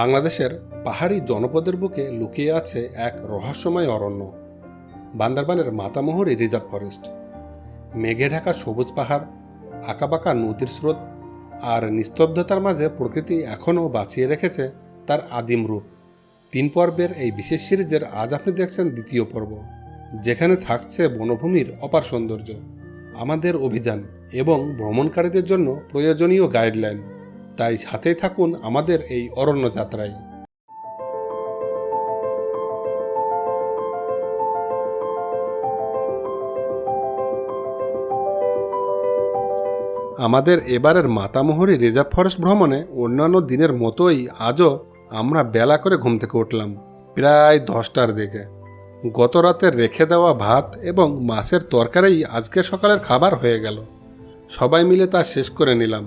বাংলাদেশের পাহাড়ি জনপদের বুকে লুকিয়ে আছে এক রহস্যময় অরণ্য, বান্দারবানের মাতামোহরি রিজার্ভ ফরেস্ট। মেঘে ঢাকা সবুজ পাহাড়, আঁকাবাঁকা নদীর স্রোত আর নিস্তব্ধতার মাঝে প্রকৃতি এখনও বাঁচিয়ে রেখেছে তার আদিম রূপ। তিন পর্বের এই বিশেষ সিরিজের আজ আপনি দেখছেন দ্বিতীয় পর্ব, যেখানে থাকছে বনভূমির অপার সৌন্দর্য, আমাদের অভিযান এবং ভ্রমণকারীদের জন্য প্রয়োজনীয় গাইডলাইন। তাই সাথেই থাকুন আমাদের এই অরণ্য যাত্রায়। আমাদের এবারের মাতামোহরি রিজার্ভ ফরেস্ট ভ্রমণে অন্যান্য দিনের মতোই আজও আমরা বেলা করে ঘুম থেকে উঠলাম, প্রায় দশটার দিকে। গত রাতে রেখে দেওয়া ভাত এবং মাছের তরকারি আজকে সকালের খাবার হয়ে গেল। সবাই মিলে তা শেষ করে নিলাম।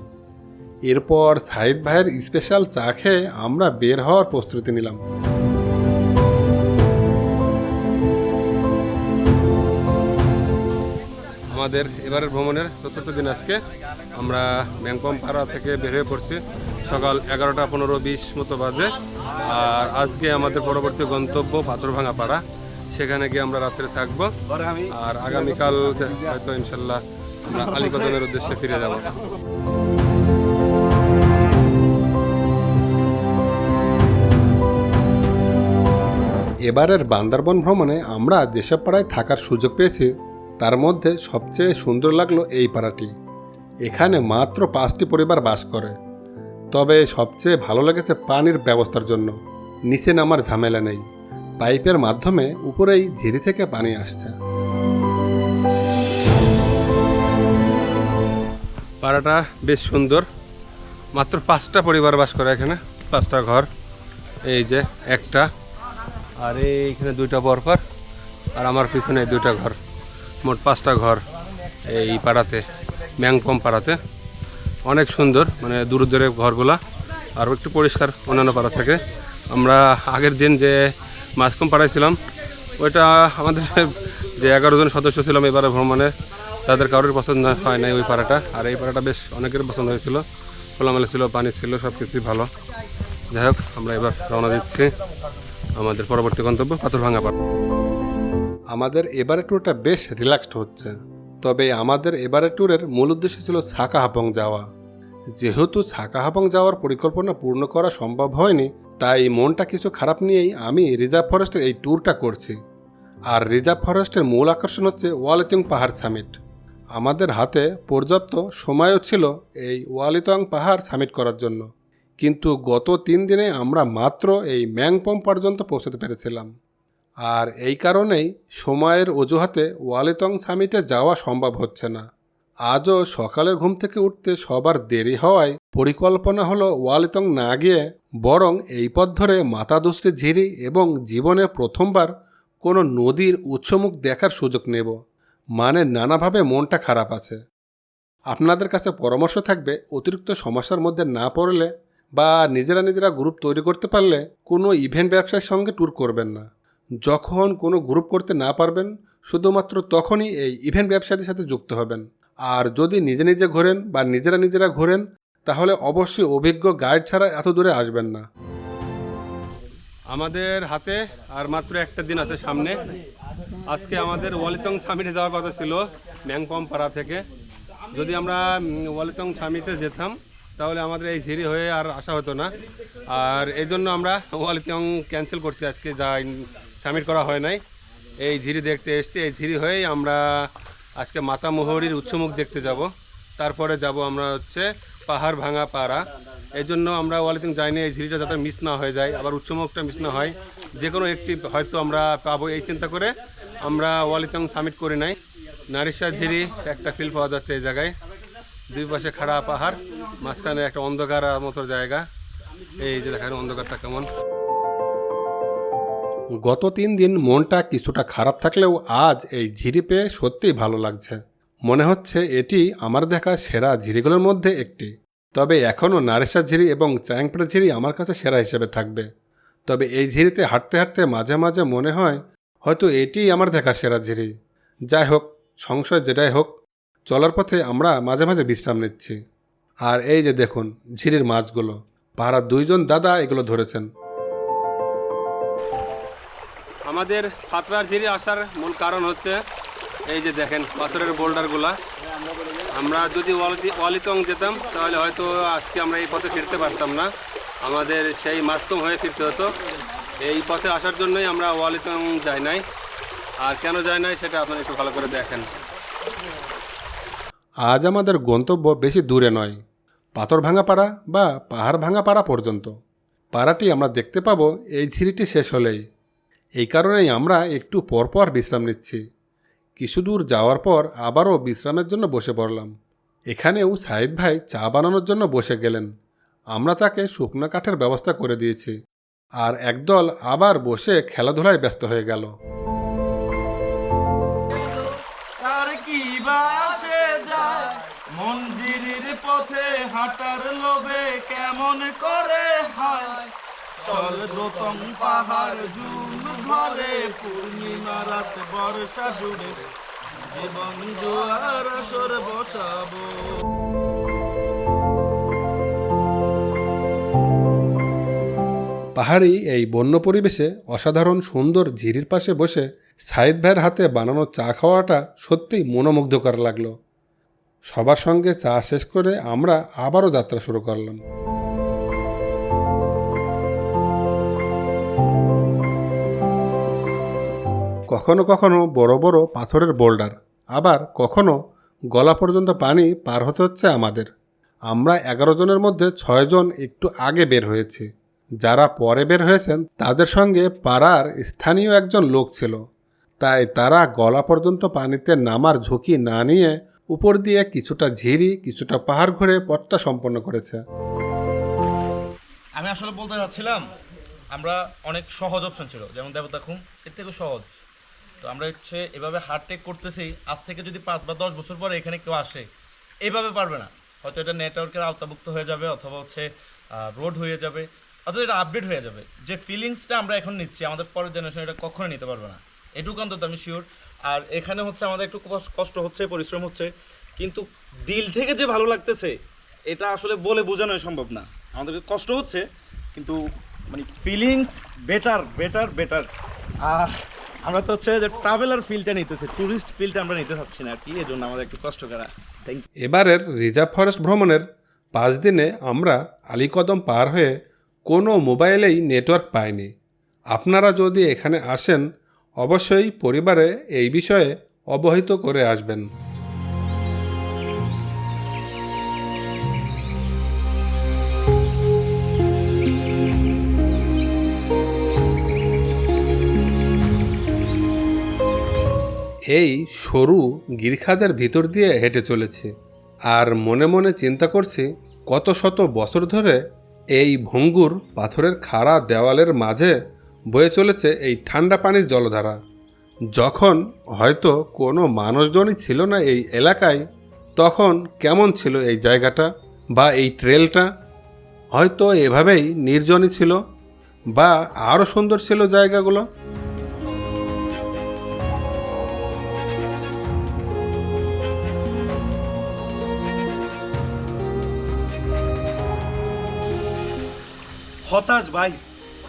এরপর সাইদ ভাইয়ের স্পেশাল চা খেয়ে আমরা বের হওয়ার প্রস্তুতি নিলাম। আমাদের এবারের ভ্রমণের চতুর্থ দিন আজকে। আমরা ব্যাংকম পাড়া থেকে বের হয়ে পড়ছি সকাল এগারোটা পনেরো বিশ মতো বাজে। আর আজকে আমাদের পরবর্তী গন্তব্য পাথরভাঙা পাড়া। সেখানে গিয়ে আমরা রাত্রে থাকব। আর আগামীকাল হয়তো ইনশাল্লাহ আমরা আলিকদমের উদ্দেশ্যে ফিরে যাব। এবারের বান্দারবন ভ্রমণে আমরা যেসব পাড়ায় থাকার সুযোগ পেয়েছি, তার মধ্যে সবচেয়ে সুন্দর লাগল এই পাড়াটি। এখানে মাত্র পাঁচটি পরিবার বাস করে। তবে সবচেয়ে ভালো লেগেছে পানির ব্যবস্থার জন্য। নিচে নামার ঝামেলা নেই। পাইপের মাধ্যমে উপরেই ঝিরি থেকে পানি আসছে। পাড়াটা বেশ সুন্দর। মাত্র পাঁচটা পরিবার বাস করে এখানে। পাঁচটা ঘর। এই যে একটা। আর এইখানে দুইটা পরপর আর আমার পিছনে দুইটা ঘর, মোট পাঁচটা ঘর এই পাড়াতে, ম্যাংপম পাড়াতে। অনেক সুন্দর মানে দূর দূরে ঘরগুলা আর একটু পরিষ্কার অন্যান্য পাড়া থেকে। আমরা আগের দিন যে মাঝকম পাড়ায় ছিলাম, ওইটা আমাদের যে এগারো জন সদস্য ছিলাম এবারে ভ্রমণে, তাদের কারোর পছন্দ হয় নাই ওই পাড়াটা। আর এই পাড়াটা বেশ অনেকের পছন্দ হয়েছিল। খোলামেলা ছিল, পানি ছিল সব কিছুই ভালো। যাই হোক, আমরা এবার রওনা দিচ্ছি। আমাদের পরবর্তী গন্তব্য পাথরভাঙা পাড়া আমাদের এবারে ট্যুরটা বেশ রিল্যাক্সড হচ্ছে। তবে আমাদের এবারে ট্যুরের মূল উদ্দেশ্য ছিল ছাকা হাপং যাওয়া। যেহেতু ছাকা হাপং যাওয়ার পরিকল্পনা পূর্ণ করা সম্ভব হয়নি, তাই মনটা কিছু খারাপ নিয়েই আমি রিজার্ভ ফরেস্টের এই ট্যুরটা করছি। আর রিজার্ভ ফরেস্টের মূল আকর্ষণ হচ্ছে ওয়ালিতং পাহাড় সামিট আমাদের হাতে পর্যাপ্ত সময়ও ছিল এই ওয়ালিতং পাহাড় সামিট করার জন্য। কিন্তু গত তিন দিনে আমরা মাত্র এই ম্যাংপম পর্যন্ত পৌঁছতে পেরেছিলাম। আর এই কারণেই সময়ের অজুহাতে ওয়ালেতং সামিটে যাওয়া সম্ভব হচ্ছে না। আজও সকালের ঘুম থেকে উঠতে সবার দেরি হওয়ায় পরিকল্পনা হলো ওয়ালেতং না গিয়ে বরং এই পথ ধরে মাতাদুষ্টি ঝিরি এবং জীবনে প্রথমবার কোনো নদীর উৎসমুখ দেখার সুযোগ নেব। মানে নানাভাবে মনটা খারাপ আছে। আপনাদের কাছে পরামর্শ থাকবে অতিরিক্ত সমস্যার মধ্যে না পড়লে বা নিজেরা নিজেরা গ্রুপ তৈরি করতে পারলে কোনো ইভেন্ট ব্যবসার সঙ্গে ট্যুর করবেন না। যখন কোনো গ্রুপ করতে না পারবেন, শুধুমাত্র তখনই এই ইভেন্ট ব্যবসাদের সাথে যুক্ত হবেন। আর যদি নিজে নিজে ঘোরেন বা নিজেরা নিজেরা ঘোরেন, তাহলে অবশ্যই অভিজ্ঞ গাইড ছাড়া এত দূরে আসবেন না। আমাদের হাতে আর মাত্র একটা দিন আছে সামনে। আজকে আমাদের ওয়ালিতং সামিটে যাওয়ার কথা ছিল ম্যাংপম পাড়া থেকে। যদি আমরা ওয়ালিতং সামিটে যেতাম তাহলে আমাদের এই ঝিরি হয়ে আর আসা হতো না। আর এই জন্য আমরা ওয়ালিতং ক্যান্সেল করছি আজকে, যা সাবমিট করা হয় নাই। এই ঝিরি দেখতে এসছি, এই ঝিরি হয়েই আমরা আজকে মাতামোহরির উৎসমুখ দেখতে যাব। তারপরে যাব আমরা হচ্ছে পাহাড় ভাঙা পাড়া। এই জন্য আমরা ওয়ালিতিং যাইনি, এই ঝিরিটা যাতে মিস না হয়ে যায়, আবার উচ্চমুখটা মিস না হয়। যে কোনো একটি হয়তো আমরা পাবো এই চিন্তা করে আমরা ওয়ালিতং সাবমিট করি নাই। নারিশা ঝিরি একটা ফিল পাওয়া যাচ্ছে এই জায়গায়। দুই পাশে খাড়া পাহাড়, মাঝখানে একটা অন্ধকার মতো জায়গা। এই যে দেখেন অন্ধকারটা কেমন। গত তিন দিন মনটা কিছুটা খারাপ থাকলেও আজ এই ঝিরি পেয়ে সত্যিই ভালো লাগছে। মনে হচ্ছে এটি আমার দেখা সেরা ঝিরিগুলোর মধ্যে একটি। তবে এখনও নারেসা ঝিরি এবং চ্যাংপড়া ঝিরি আমার কাছে সেরা হিসেবে থাকবে। তবে এই ঝিরিতে হাঁটতে হাঁটতে মাঝে মাঝে মনে হয় হয়তো এটিই আমার দেখা সেরা ঝিরি। যাই হোক, সংশয় যেটাই হোক চলার পথে আমরা মাঝে মাঝে বিশ্রাম নিচ্ছি। আর এই যে দেখুন, ঝিরির মাছগুলো। পাড়ার দুইজন দাদা এগুলো ধরেছেন। আমাদের ফাতরার ঝিরি আসার মূল কারণ হচ্ছে, এই যে দেখেন, পাথরের বোল্ডারগুলা। আমরা যদি ওয়ালি- ওয়ালিতং যেতাম, তাহলে হয়তো আজকে আমরা এই পথে ফিরতে পারতাম না। আমাদের সেই মাস্তম হয়ে ফিরতে হতো। এই পথে আসার জন্যই আমরা ওয়ালিতং যাই নাই। আর কেন যাই নাই, সেটা আপনারা একটু ভালো করে দেখেন। আজ আমাদের গন্তব্য বেশি দূরে নয়, পাথর ভাঙা পাড়া বা পাহাড় ভাঙা পাড়া পর্যন্ত। পাড়াটি আমরা দেখতে পাবো এই ঝিরিটি শেষ হলেই। এই কারণেই আমরা একটু পরপর বিশ্রাম নিচ্ছি। কিছু দূর যাওয়ার পর আবারও বিশ্রামের জন্য বসে পড়লাম। এখানেও সাইদ ভাই চা বানানোর জন্য বসে গেলেন। আমরা তাকে শুকনো কাঠের ব্যবস্থা করে দিয়েছি। আর একদল আবার বসে খেলাধুলায় ব্যস্ত হয়ে গেল। মঞ্জিরির পথে হাঁটার লোভে কেমন করে চল দোতং পাহাড় ঘরে পূর্ণিমা রাত বর্ষা জুড়ে, জীবন আসর বসাবো। পাহাড়ি এই বন্য পরিবেশে অসাধারণ সুন্দর ঝিরির পাশে বসে সাইদ ভাইয়ের হাতে বানানো চা খাওয়াটা সত্যিই মনোমুগ্ধকর লাগল। সবার সঙ্গে চা শেষ করে আমরা আবারও যাত্রা শুরু করলাম। কখনো কখনো বড় বড় পাথরের বোল্ডার, আবার কখনো গলা পর্যন্ত পানি পার হতে হচ্ছে আমাদের। আমরা এগারো জনের মধ্যে ছয়জন একটু আগে বের হয়েছি। যারা পরে বের হয়েছেন, তাদের সঙ্গে পাড়ার স্থানীয় একজন লোক ছিল। তাই তারা গলা পর্যন্ত পানিতে নামার ঝুঁকি না নিয়ে উপর দিয়ে কিছুটা ঝিরি, কিছুটা পাহাড় ঘুরে পথটা সম্পন্ন করেছে। আমি আসলে বলতে চাচ্ছিলাম আমরা অনেক সহজ অপশন ছিল, যেমন দেবতা খুম এর থেকে সহজ। তো আমরা হচ্ছে এভাবে হার্ড টেক করতেছি, আজ থেকে যদি পাঁচ বা দশ বছর পরে এখানে কেউ আসে এইভাবে পারবে না। হয়তো এটা নেটওয়ার্কের আওতাভুক্ত হয়ে যাবে, অথবা হচ্ছে রোড হয়ে যাবে, অথবা এটা আপডেট হয়ে যাবে। যে ফিলিংসটা আমরা এখন নিচ্ছি, আমাদের পরের জেনারেশন এটা কখনোই নিতে পারবে না। এটুকু অন্তত আমি শিওর আর এখানে হচ্ছে আমাদের একটু কষ্ট- হচ্ছে, পরিশ্রম হচ্ছে। কিন্তু দিল থেকে যে ভালো লাগতেছে, এটা আসলে বলে বোঝানো সম্ভব না। আমাদের কষ্ট হচ্ছে, কিন্তু মানে ফিলিংস বেটার বেটার বেটার আর আমরা তো হচ্ছে যে ট্রাভেলার ফিলটা নিতেছি ট্যুরিস্ট ফিলটা আমরা নিতে চাচ্ছি না আর কি এই জন্য আমাদের একটু কষ্ট করা। থ্যাংক ইউ এবারের রিজার্ভ ফরেস্ট ভ্রমণের পাঁচ দিনে আমরা আলীকদম পার হয়ে কোনো মোবাইলেই নেটওয়ার্ক পাইনি। আপনারা যদি এখানে আসেন অবশ্যই পরিবারে এই বিষয়ে অবহিত করে আসবেন। এই সরু গিরখাদের ভিতর দিয়ে হেঁটে চলেছে আর মনে মনে চিন্তা করছি কত শত বছর ধরে এই ভঙ্গুর পাথরের খাড়া দেওয়ালের মাঝে বয়ে চলেছে এই ঠান্ডা পানির জলধারা। যখন হয়তো কোনো মানুষজনই ছিল না এই এলাকায়, তখন কেমন ছিল এই জায়গাটা বা এই ট্রেলটা? হয়তো এভাবেই নির্জনই ছিল বা আরও সুন্দর ছিল জায়গাগুলো? হতাশ ভাই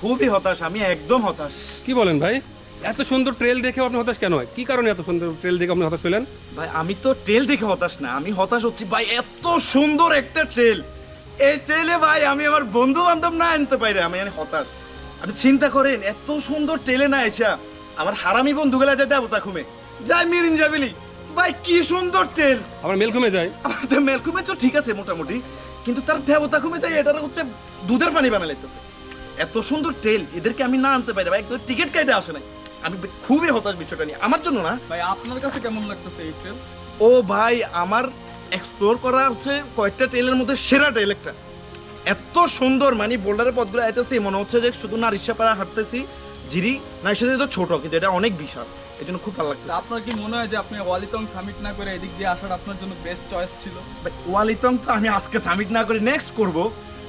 খুবই হতাশ আমি একদম হতাশ। কি বলেন ভাই? এত সুন্দর ট্রেল দেখে আপনি হতাশ কেন? হয় কি কারণে এত সুন্দর ট্রেল দেখে আপনি হতাশ হলেন? ভাই আমি তো ট্রেল দেখে হতাশ না আমি হতাশ হচ্ছি ভাই এত সুন্দর একটা ট্রেল এই ট্রেলে ভাই আমি আমার বন্ধু বান্ধব না আনতে পারি আমি আমি হতাশ। আপনি চিন্তা করেন এত সুন্দর ট্রেলে না এসা আমার হারামি বন্ধুগুলা যায় দেবতা খুমে যাই মিরিন যাবিলি। ভাই কি সুন্দর ট্রেল আমার মেলকুমে যায়? আমার তো মেলকুমে তো ঠিক আছে মোটামুটি কিন্তু তার দেবতা খুমে যায় এটা হচ্ছে দুধের পানি বানা লাগতেছে এত সুন্দর ট্রেল এদেরকে আমি না আনতে পারি ভাই টিকিট কেটে আসে নাই। আমি খুবই হতাশ বিষয়টা নিয়ে। আমার জন্য না। ভাই আপনার কাছে কেমন লাগতেছে এই ট্রেল ও ভাই আমার এক্সপ্লোর করা হচ্ছে কয়েকটা ট্রেলের মধ্যে সেরা ট্রেল একটা। এত সুন্দর মানে বোল্ডারের পথগুলো আইতেছি মনে হচ্ছে যে শুধু না রিক্সা হাঁটতেছি জিরি। না সাথে তো ছোট কিন্তু এটা অনেক বিশাল। এই জন্য খুব ভালো লাগছে আপনার কি মনে হয় যে আপনি ওয়ালিতং সামিট না করে এদিক দিয়ে আসার আপনার জন্য বেস্ট চয়েস ছিল? ওয়ালিতং তো আমি আজকে সামিট না করে নেক্সট করব।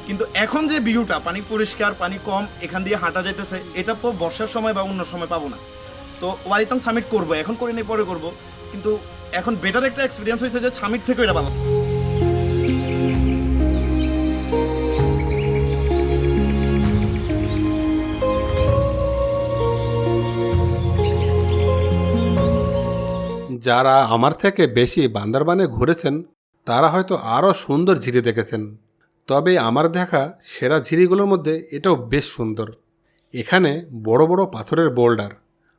কিন্তু এখন যে ভিউটা পানি পরিষ্কার, পানি কম, এখান দিয়ে হাঁটা যেতেছে এটা তো বর্ষার সময় বা অন্য সময় পাবো না। তো ওয়ারিতাম সামিট করব, এখন করে নিয়ে পরে করব। কিন্তু এখন বেটার একটা এক্সপিরিয়েন্স হয়েছে যে সামিট থেকে এটা পাবো। যারা আমার থেকে বেশি বান্দরবানে ঘুরেছেন, তারা হয়তো আরও সুন্দর ঝিরে দেখেছেন। তবে আমার দেখা সেরা ঝিরিগুলোর মধ্যে এটাও বেশ সুন্দর। এখানে বড় বড় পাথরের বোল্ডার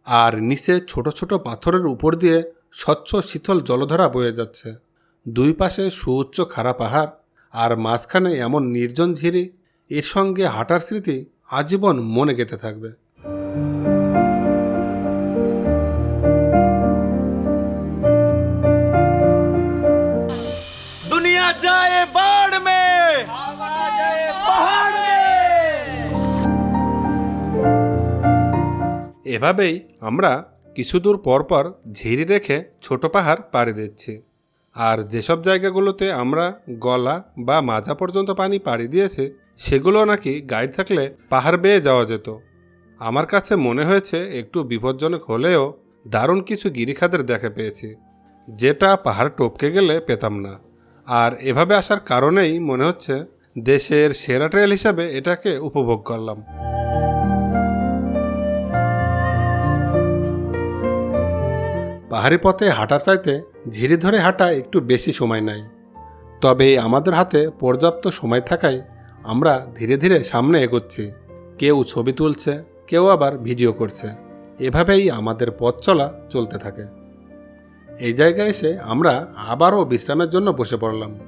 আর নিচে ছোট ছোট পাথরের উপর দিয়ে স্বচ্ছ শীতল জলধারা বয়ে যাচ্ছে। দুই পাশে সুউচ্চ খাড়া পাহাড় আর মাঝখানে এমন নির্জন ঝিরি, এর সঙ্গে হাঁটার স্মৃতি আজীবন মনে গেঁথে থাকবে। এভাবেই আমরা কিছু দূর পর পর ঝিরি রেখে ছোট পাহাড় পাড়ি দিচ্ছি। আর যেসব জায়গাগুলোতে আমরা গলা বা মাজা পর্যন্ত পানি পাড়ি দিয়েছি, সেগুলো নাকি গাইড থাকলে পাহাড় বেয়ে যাওয়া যেত। আমার কাছে মনে হয়েছে একটু বিপজ্জনক হলেও দারুণ কিছু গিরিখাদের দেখা পেয়েছি, যেটা পাহাড় টপকে গেলে পেতাম না। আর এভাবে আসার কারণেই মনে হচ্ছে দেশের সেরা ট্রেল হিসাবে এটাকে উপভোগ করলাম। পাহাড়ি পথে হাঁটার চাইতে ঝিরি ধরে হাঁটা একটু বেশি সময় নেয়। তবে আমাদের হাতে পর্যাপ্ত সময় থাকায় আমরা ধীরে ধীরে সামনে এগোচ্ছি। কেউ ছবি তুলছে কেউ আবার ভিডিও করছে। এভাবেই আমাদের পথ চলা চলতে থাকে। এই জায়গায় এসে আমরা আবারও বিশ্রামের জন্য বসে পড়লাম।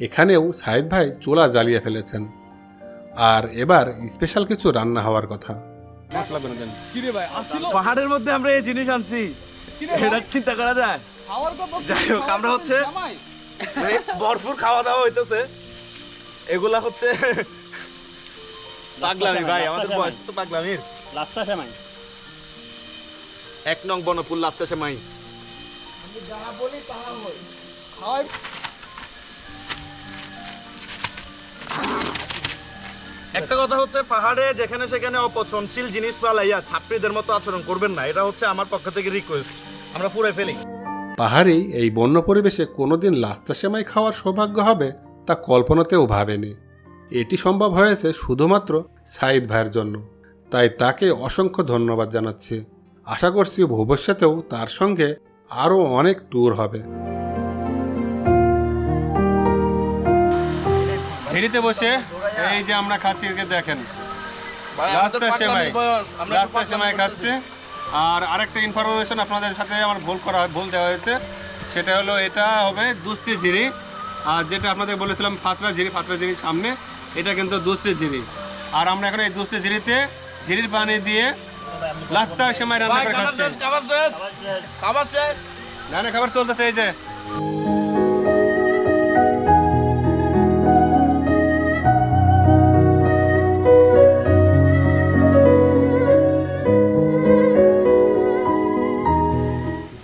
এখানেও সাইদ ভাই চোলা জ্বালিয়ে ফেলেছেন। আর এবার স্পেশাল কিছু রান্না হওয়ার কথা। কিরে ভাই আসিল? পাহাড়ের মধ্যে আমরা এই জিনিস আনছি। এটা চিন্তা করা যায়। যাই হোক, আমরা হচ্ছে- মানে ভরপুর খাওয়া দাওয়া হইতেছে। এগুলা হচ্ছে পাগলামি ভাই আমাদের বয়স তো পাগলামির। লাচ্ছা সেমাই। এক নং বনপুর লাচ্চা সেমাই। খাওয়াই। একটা কথা হচ্ছে পাহাড়ে যেখানে সেখানে অপছন্দশীল জিনিস পালাইয়া ছাত্রীদের মতো আচরণ করবেন না। এটা হচ্ছে আমার পক্ষ থেকে রিকোয়েস্ট আমরা পুরো ফেলি। পাহাড়ি এই বন্য পরিবেশে কোনোদিন লাস্তা সেমাই খাওয়ার সৌভাগ্য হবে তা কল্পনাতেও ভাবেনি। এটি সম্ভব হয়েছে শুধুমাত্র সাইদ ভাইয়ের জন্য। তাই তাকে অসংখ্য ধন্যবাদ জানাচ্ছি। আশা করছি ভবিষ্যতেও তার সঙ্গে আরও অনেক ট্যুর হবে। ঝিরিতে বসে এই যে আমরা খাচ্ছি একে দেখেন। লাচ্চা সেমাই লাচ্চা সেমাই খাচ্ছে। আর আরেকটা ইনফরমেশন আপনাদের সাথে আমার ভুল করা ভুল দেওয়া হয়েছে। সেটা হলো এটা হবে দুশ্রী ঝিরি। আর যেটা আপনাদের বলেছিলাম ফাতরা ঝিরি ফাতরা ঝিরির সামনে এটা কিন্তু দুশ্রী ঝিরি। আর আমরা এখন এই দুশ্রী ঝিরিতে ঝিরির পানি দিয়ে লাচ্চা সেমাই রান্না করে খাচ্ছি। খাবার শেষ খাবার শেষ। রান্না খাবার চলতেছে এই যে।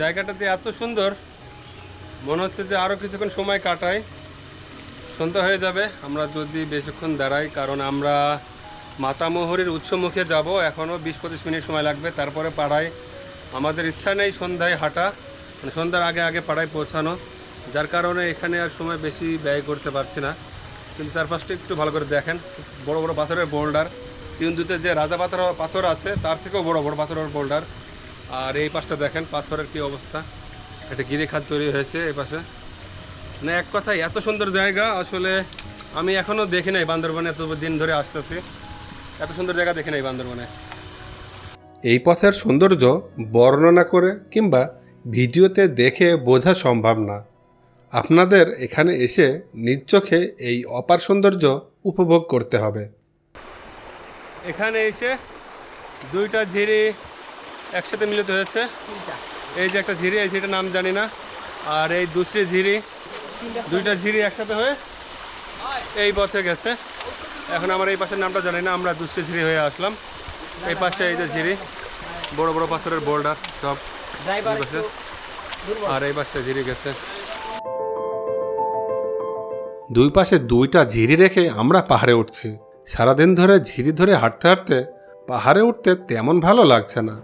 জায়গাটাতে এত সুন্দর। মনে হচ্ছে যে আরও কিছুক্ষণ সময় কাটাই। সন্ধ্যা হয়ে যাবে, আমরা যদি বেশিক্ষণ দাঁড়াই, কারণ আমরা মাতামোহরীর উৎসমুখে যাব। এখনও বিশ পঁচিশ মিনিট সময় লাগবে। তারপরে পাড়ায় আমাদের ইচ্ছা নেই সন্ধ্যায় হাঁটা। মানে সন্ধ্যার আগে আগে পাড়ায় পৌঁছানো। যার কারণে এখানে আর সময় বেশি ব্যয় করতে পারছি না। কিন্তু চারপাশটা একটু ভালো করে দেখেন। বড় বড় পাথরের বোল্ডার তিনদুতে যে রাজা পাথর পাথর আছে, তার থেকেও বড় বড় পাথরের বোল্ডার আর এই পাশটা দেখেন পাথরের কি অবস্থা। একটা গিরিখাত তৈরি হয়েছে এই পাশে। মানে এক কথায় এত সুন্দর জায়গা আসলে আমি এখনও দেখি নাই বান্দরবনে এত দিন ধরে আসতেছি। এত সুন্দর জায়গা দেখি নাই বান্দরবনে। এই পথের সৌন্দর্য বর্ণনা করে কিংবা ভিডিওতে দেখে বোঝা সম্ভব না। আপনাদের এখানে এসে নিজ চোখে এই অপার সৌন্দর্য উপভোগ করতে হবে। এখানে এসে দুইটা ঝিরি একসাথে মিলিত হয়েছে। এই যে একটা ঝিরি এই ঝিরিটার নাম জানি না। আর এই দুসরি ঝিরি দুইটা ঝিরি একসাথে হয়ে এই পথে গেছে। এখন আমার এই পাশের নামটা জানি না আমরা দুসরি ঝিরি হয়ে আসলাম। এই পাশে এই যে ঝিরি বড় বড় পাথরের বোল্ডার সব আর এই পাশে ঝিরি গেছে। দুই পাশে দুইটা ঝিরি রেখে আমরা পাহাড়ে উঠছি। সারাদিন ধরে ঝিরি ধরে হাঁটতে হাঁটতে পাহাড়ে উঠতে তেমন ভালো লাগছে না।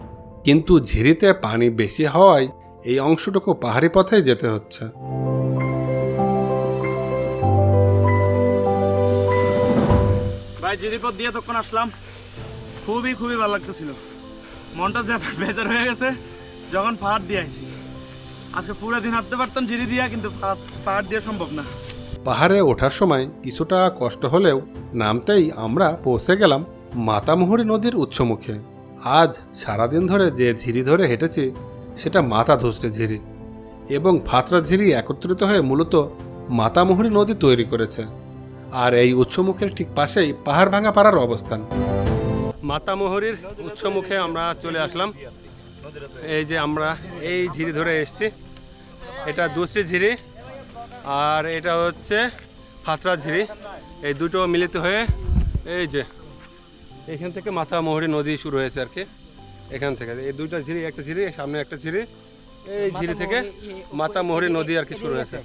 কিন্তু ঝিরিতে পানি বেশি হওয়ায় এই অংশটুকু পাহাড়ি পথে যেতে হচ্ছে। ভাই জিরিপথ দিয়ে তখন আসলাম। খুবই খুবই ভালো লাগতেছিল। মনটা যা বেজার হয়ে গেছে যখন পাহাড় দিয়ে আইছি। আজকে পুরো দিন হাঁটতে পারতাম জিরি দিয়া কিন্তু পাহাড় দিয়ে সম্ভব না। পাহাড়ে ওঠার সময় কিছুটা কষ্ট হলেও নামতেই আমরা পৌঁছে গেলাম মাতামুহুরী নদীর উৎসমুখে। আজ সারাদিন ধরে যে ঝিরি ধরে হেঁটেছি, সেটা মাথা ধুসরে ঝিরি এবং ফাতরা ঝিরি একত্রিত হয়ে মূলত মাতামুহুরী নদী তৈরি করেছে আর এই উৎসমুখের ঠিক পাশেই পাহাড় ভাঙা পাড়ার অবস্থান। মাতামোহরির উৎসমুখে আমরা চলে আসলাম। এই যে আমরা এই ঝিরি ধরে এসেছি। এটা দুসরি ঝিরি আর এটা হচ্ছে ফাতরা ঝিরি। এই দুটো মিলিত হয়ে এই যে এখান থেকে মাতামোহরি নদী শুরু হয়েছে আর কি। এখান থেকে। এই দুইটা ঝিরি একটা ঝিরি সামনে একটা ঝিরি। এই ঝিরি থেকে মাতামোহরি নদী আর কি শুরু হয়েছে।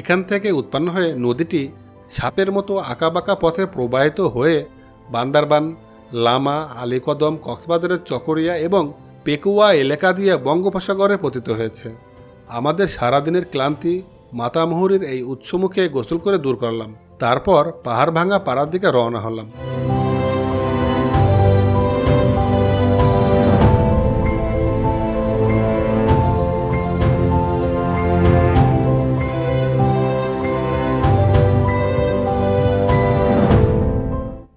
এখান থেকে উৎপন্ন হয়ে নদীটি সাপের মতো আঁকাবাঁকা পথে প্রবাহিত হয়ে বান্দারবান লামা আলীকদম কক্সবাজারের চকরিয়া এবং পেকুয়া এলাকা দিয়ে বঙ্গোপসাগরে পতিত হয়েছে। আমাদের সারাদিনের ক্লান্তি, মাতামহুরির এই উৎসমুখে গোসল করে দূর করলাম। তারপর পাহাড় ভাঙা পাড়ার দিকে রওনা হলাম।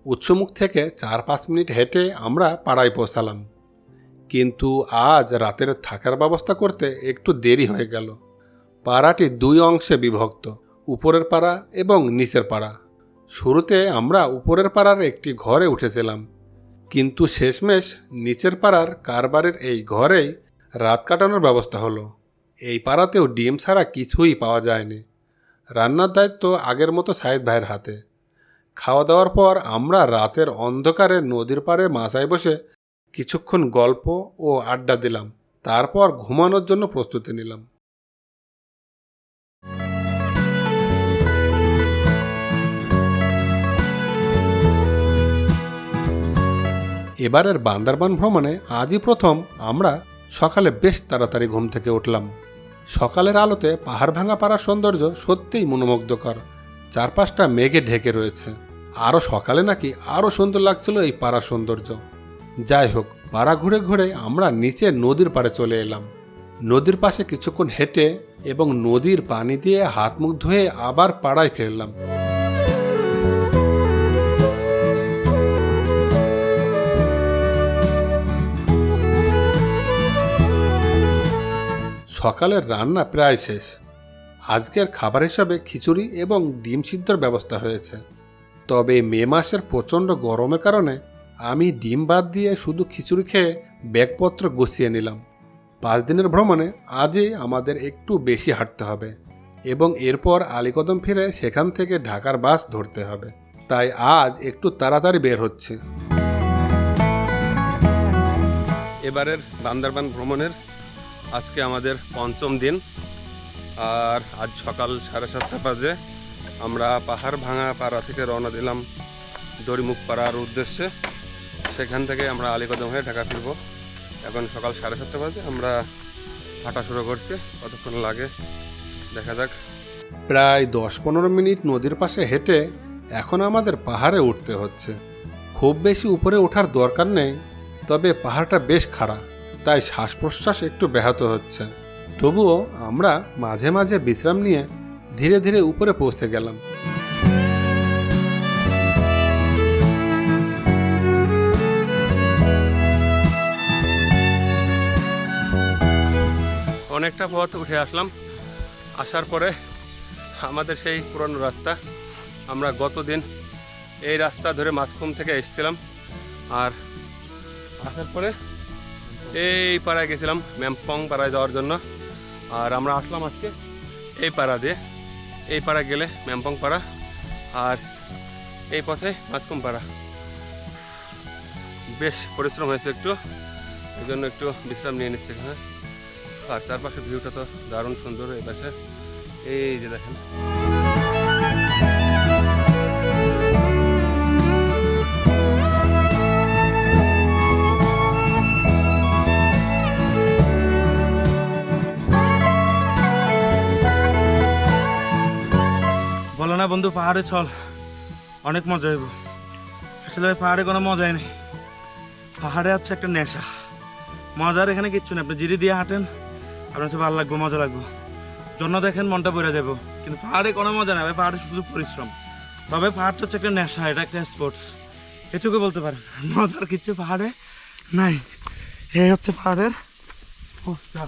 উৎসমুখ থেকে চার পাঁচ মিনিট হেঁটে আমরা পাড়ায় পৌঁছালাম। কিন্তু আজ রাতের থাকার ব্যবস্থা করতে একটু দেরি হয়ে গেল। পাড়াটি দুই অংশে বিভক্ত, উপরের পাড়া এবং নিচের পাড়া। শুরুতে আমরা উপরের পাড়ার একটি ঘরে উঠেছিলাম, কিন্তু শেষমেশ নিচের পাড়ার কারবারের এই ঘরেই রাত কাটানোর ব্যবস্থা হলো। এই পাড়াতেও ডিম ছাড়া কিছুই পাওয়া যায়নি। রান্নার দায়িত্ব আগের মতো সাহেদ ভাইয়ের হাতে। খাওয়া দাওয়ার পর আমরা রাতের অন্ধকারে নদীর পাড়ে মাথায় বসে কিছুক্ষণ গল্প ও আড্ডা দিলাম, তারপর ঘুমানোর জন্য প্রস্তুতি নিলাম। এবারের বান্দারবান ভ্রমণে আজই প্রথম আমরা সকালে বেশ তাড়াতাড়ি ঘুম থেকে উঠলাম। সকালের আলোতে পাহাড় ভাঙা পাড়ার সৌন্দর্য সত্যিই মনোমুগ্ধকর। চারপাশটা মেঘে ঢেকে রয়েছে। আরও সকালে নাকি আরও সুন্দর লাগছিল এই পাড়ার সৌন্দর্য। যাই হোক পাড়া ঘুরে ঘুরে আমরা নিচে নদীর পাড়ে চলে এলাম। নদীর পাশে কিছুক্ষণ হেঁটে এবং নদীর পানি দিয়ে হাত মুখ ধুয়ে আবার পাড়ায় ফিরলাম। সকালের রান্না প্রায় শেষ। আজকের খাবার হিসাবে খিচুড়ি এবং ডিম সিদ্ধর ব্যবস্থা হয়েছে। তবে মে মাসের প্রচণ্ড গরমের কারণে আমি ডিম বাদ দিয়ে শুধু খিচুড়ি খেয়ে ব্যাগপত্র গুছিয়ে নিলাম। পাঁচ দিনের ভ্রমণে আজই আমাদের একটু বেশি হাঁটতে হবে এবং এরপর আলীকদম ফিরে সেখান থেকে ঢাকার বাস ধরতে হবে। তাই আজ একটু তাড়াতাড়ি বের হচ্ছে। এবারের বান্দারবান ভ্রমণের আজকে আমাদের পঞ্চম দিন আর আজ সকাল সাড়ে সাতটা বাজে। আমরা পাহাড় ভাঙা পাড়া থেকে রওনা দিলাম দড়িমুখ পাড়ার উদ্দেশ্যে। সেখান থেকে আমরা আলীকদম হয়ে ঢাকা ফিরব। এখন সকাল সাড়ে সাতটা বাজে, আমরা হাঁটা শুরু করছি। কতক্ষণ লাগে? দেখা যাক। প্রায় দশ পনেরো মিনিট নদীর পাশে হেঁটে এখন আমাদের পাহাড়ে উঠতে হচ্ছে। খুব বেশি উপরে ওঠার দরকার নেই, তবে পাহাড়টা বেশ খাড়া, তাই শ্বাস প্রশ্বাস একটু ব্যাহত হচ্ছে। তবুও আমরা মাঝে মাঝে বিশ্রাম নিয়ে ধীরে ধীরে উপরে পৌঁছে গেলাম। অনেকটা পথ উঠে আসলাম। আসার পরে আমাদের সেই পুরনো রাস্তা। আমরা গতদিন এই রাস্তা ধরে মাঝখুম থেকে এসেছিলাম। আর আসার পরে এই পাড়ায় গেছিলাম, ম্যামপং পাড়ায় যাওয়ার জন্য। আর আমরা আসলাম আজকে এই পাড়া দিয়ে। এই পাড়া গেলে ম্যামপং পাড়া আর এই পথে মাঝকুম পাড়া। বেশ পরিশ্রম হয়েছে একটু এই জন্য একটু বিশ্রাম নিয়ে নিচ্ছে এখানে। আর চারপাশের ভিউটা তো দারুণ সুন্দর এই পাশে এই যে দেখেন। বলো না বন্ধু, পাহাড়ে চল। অনেক মজা হইব। আসলে পাহাড়ে কোনো মজাই নেই। পাহাড়ে হচ্ছে একটা নেশা। মজার এখানে কিচ্ছু নেই। আপনি জিরি দিয়ে হাঁটেন আপনার কাছে ভালো লাগবো, মজা লাগবো। জন্য দেখেন মনটা পড়ে যাব। কিন্তু পাহাড়ে কোনো মজা ভাই, পাহাড়ে শুধু পরিশ্রম। তবে পাহাড়টা হচ্ছে একটা নেশা, এটা একটা স্পোর্টস এটুকু বলতে পারেন। মজার কিছু পাহাড়ে নাই। এই হচ্ছে পাহাড়ের অবস্থা।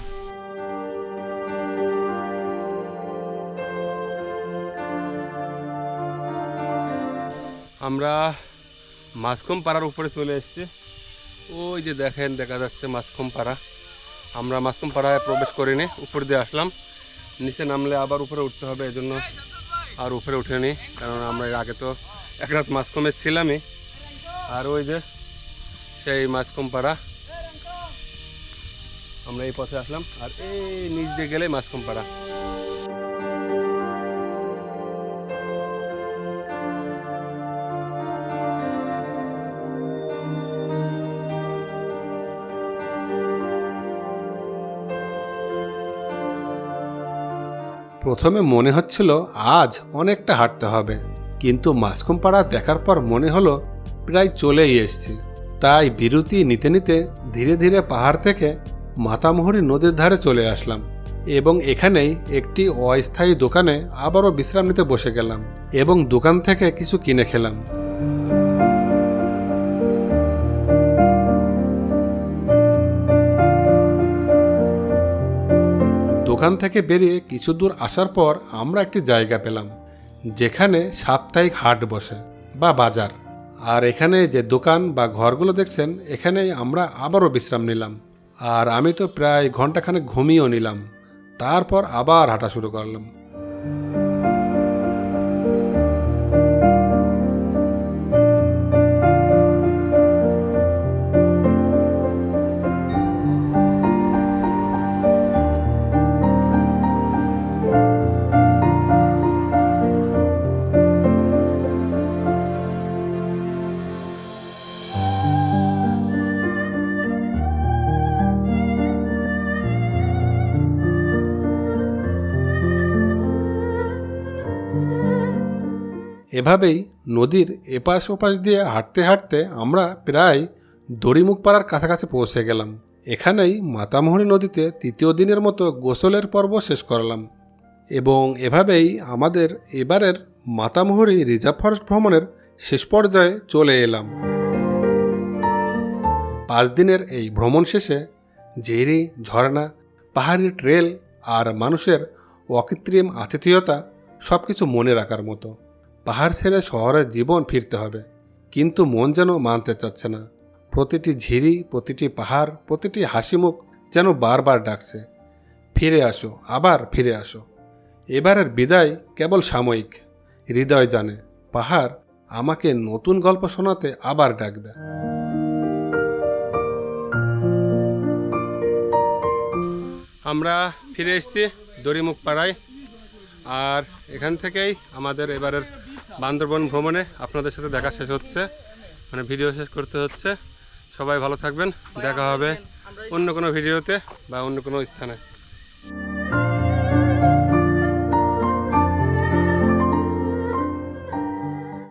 আমরা মাঝকম পাড়ার উপরে চলে এসেছি। ওই যে দেখেন, দেখা যাচ্ছে মাঝকম পাড়া। আমরা মাসকুম পাড়ায় প্রবেশ করিনি, উপর দিয়ে আসলাম। নিচে নামলে আবার উপরে উঠতে হবে, এজন্য আর উপরে উঠেনি, কারণ আমরা এর আগে তো এক রাত মাসকুমে ছিলামই। আর ওই যে সেই মাসকুম পাড়া আমরা এই পথে আসলাম, আর এই নিচ দিয়ে গেলে মাসকুম পাড়া প্রথমে মনে হচ্ছিল আজ অনেকটা হাঁটতে হবে, কিন্তু মাসকুম পাড়া দেখার পর মনে হলো প্রায় চলেই এসছি। তাই বিরতি নিতে নিতে ধীরে ধীরে পাহাড় থেকে মাতামুহুরি নদীর ধারে চলে আসলাম এবং এখানেই একটি অস্থায়ী দোকানে আবারও বিশ্রাম নিতে বসে গেলাম এবং দোকান থেকে কিছু কিনে খেলাম। দোকান থেকে বেরিয়ে কিছু দূর আসার পর আমরা একটি জায়গা পেলাম, যেখানে সাপ্তাহিক হাট বসে বা বাজার। আর এখানে যে দোকান বা ঘরগুলো দেখছেন, এখানেই আমরা আবারও বিশ্রাম নিলাম। আর আমি তো প্রায় ঘন্টাখানেক ঘুমিয়েও নিলাম। তারপর আবার হাঁটা শুরু করলাম। এভাবেই নদীর এপাশ ওপাশ দিয়ে হাঁটতে হাঁটতে আমরা প্রায় দড়িমুখ পাড়ার কাছাকাছি পৌঁছে গেলাম। এখানেই মাতামোহনী নদীতে তৃতীয় দিনের মতো গোসলের পর্ব শেষ করলাম এবং এভাবেই আমাদের এবারের মাতামোহরি রিজার্ভ ফরেস্ট ভ্রমণের শেষ পর্যায়ে চলে এলাম। পাঁচ দিনের এই ভ্রমণ শেষে ঝেরি ঝর্ণা, পাহাড়ি ট্রেল আর মানুষের অকৃত্রিম আতিথেয়তা সব কিছু মনে রাখার মতো। পাহাড় ছেড়ে শহরের জীবন ফিরতে হবে। কিন্তু মন যেন মানতে চাচ্ছে না। প্রতিটি ঝিরি, প্রতিটি পাহাড়, প্রতিটি হাসিমুখ যেন বারবার ডাকছে। ফিরে আসো, আবার ফিরে আসো। এবারের বিদায় কেবল সাময়িক। হৃদয় জানে, পাহাড় আমাকে নতুন গল্প শোনাতে আবার ডাকবে। আমরা ফিরে এসেছি দড়িমুখ পাড়ায়। আর এখান থেকেই আমাদের এবারের বান্দরবন ভ্রমণে আপনাদের সাথে দেখা শেষ হচ্ছে। মানে ভিডিও শেষ করতে হচ্ছে। সবাই ভালো থাকবেন। দেখা হবে অন্য কোনো ভিডিওতে বা অন্য কোনো স্থানে।